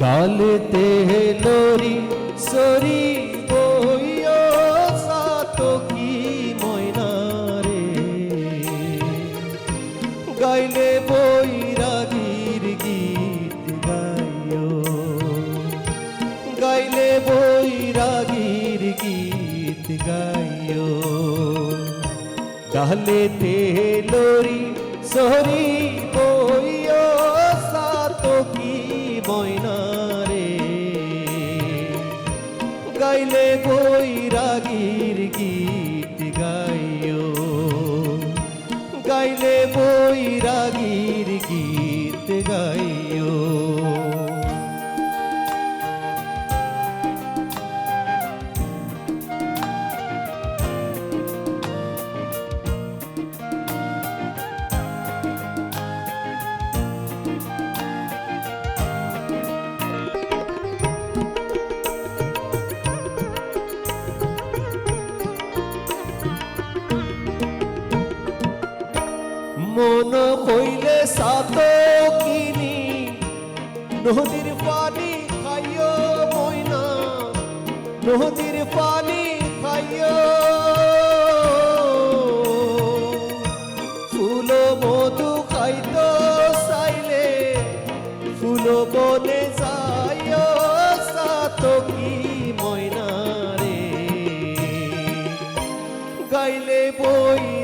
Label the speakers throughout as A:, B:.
A: ডালেতে lorry, sorry বইও সাতো কি ময়না রে। গাইলে বৈরাগীর গীত গাইও। গাইলে গীত সরি বইও সাতো কি ময়না গাইলে বৈরাগীর গীত গাইও। গাইলে বৈরাগীর গীত গাইও। নদীর পানি খাইও ময়না। নদীর পানি খাইও। ফুল মধু খাইতো চাইলে, ফুল বনে যাইও সাত কি ময়না রে। গাইলে বৈরাগীর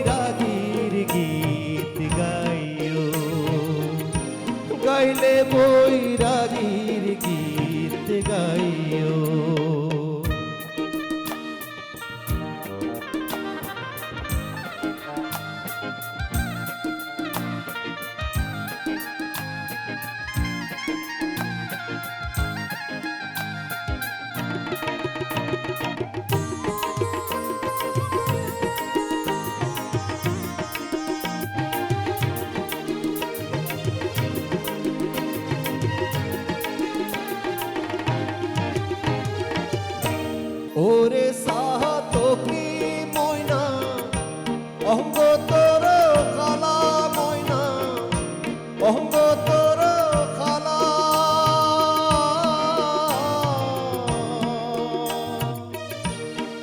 A: ওরে সাহাত কি ময়না অঙ্গ তোর কালা ময়না অঙ্গ তোর কালা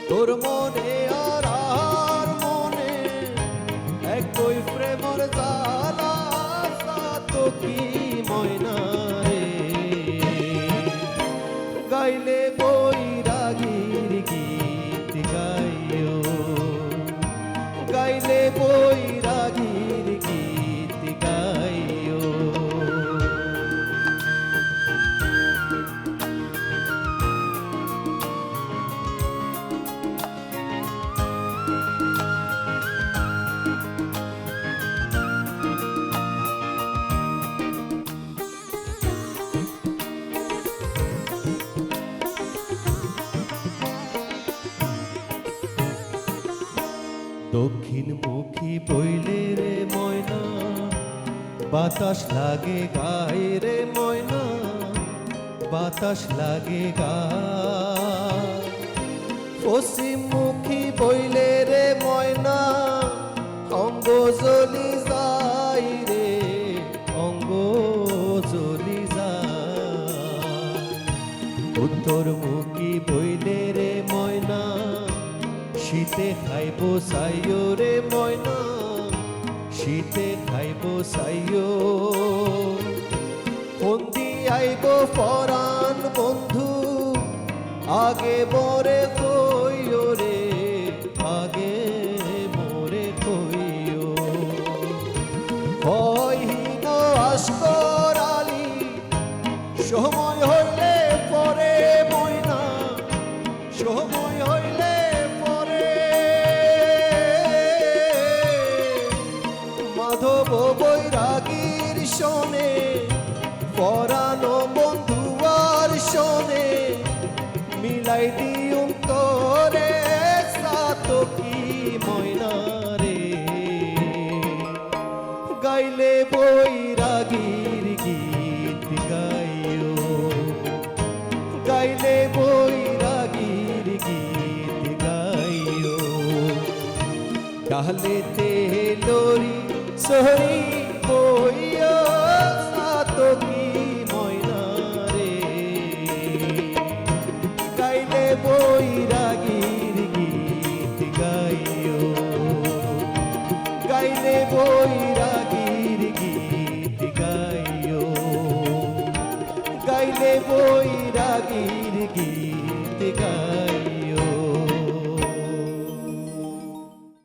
A: তোর মনে আর আর মনে একই প্রেমর জালা সাত দক্ষিণ মুখী বইলে রে ময়না, বাতাস লাগে গায়ে রে ময়না, বাতাস লাগে গায়ে। পশ্চিম মুখী বইলে রে ময়না, অঙ্গ জ্বলি যাই রে, অঙ্গ জ্বলি যায়। উত্তর মুখী বইলে রে ময়না শীতে খাইব সাইও রে ময়না, শীতে খাইব সাইও। বন্দি আইব পরাণ বন্ধু, আগে বরে কইও পরানো বন্ধুয়ার শোনে, মিলাই দিউম তোরে, সাত কি ময়না রে। গাইলে বৈরাগীর গীত গাইও। গাইলে বৈরাগীর গীত গাইও। ডালেতে লরি সহরি করবো